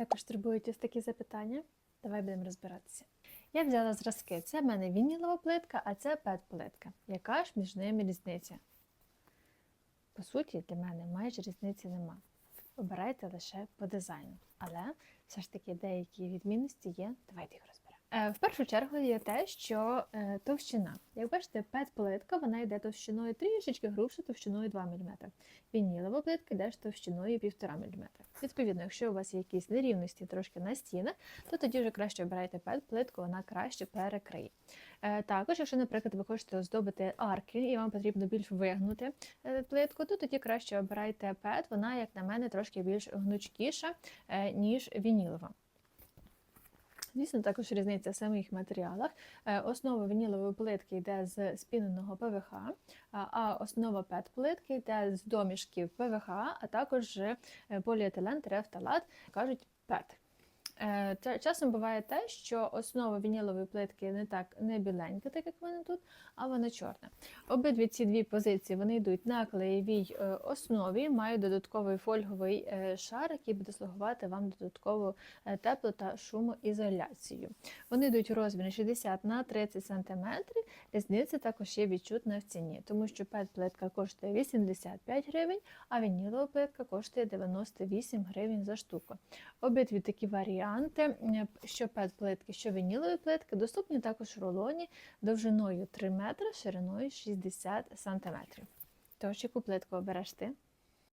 також турбують ось такі запитання. Давай будемо розбиратися. Я взяла зразки. Це в мене вінілова плитка, а це пет-плитка. Яка ж між ними різниця? По суті, для мене майже різниці нема. Обирайте лише по дизайну. Але все ж таки деякі відмінності є. Давайте їх розберемо. Е, В першу чергу є те, що е, товщина. Як бачите, пет-плитка вона йде товщиною трішечки грубше, товщиною 2 мм. Вінілова плитка йде товщиною 1,5 мм. Відповідно, якщо у вас є якісь нерівності трошки на стінах, то тоді вже краще обирайте пет-плитку, вона краще перекриє. Е, Також, якщо, наприклад, ви хочете оздобити арки і вам потрібно більш вигнути плитку, то тоді краще обирайте пет, вона, як на мене, трошки більш гнучкіша, ніж вінілова. Звісно, також різниця в самих матеріалах. Е, Основа вінілової плитки йде з спіненого ПВХ, а- основа пет-плитки йде з домішків ПВХ, а також е, поліетилен терефталат, кажуть пет. Е, Часом буває те, що основа вінілової плитки не так не біленька, так як в тут, а вона чорна. Обидві ці дві позиції вони йдуть на клеєвій е, основі, мають додатковий фольговий е, шар, який буде слугувати вам додаткову тепло та шумоізоляцію. Вони йдуть у розмірі 60 на 30 см. Різниця також є відчутна в ціні, тому що пет-плитка коштує 85 гривень, а вінілова плитка коштує 98 гривень за штуку. Обидві такі варіанти, е, що пет-плитки, що вінілові плитки, доступні також рулоні довжиною 3 метри, шириною 60 см. Тож, яку плитку обереш ти?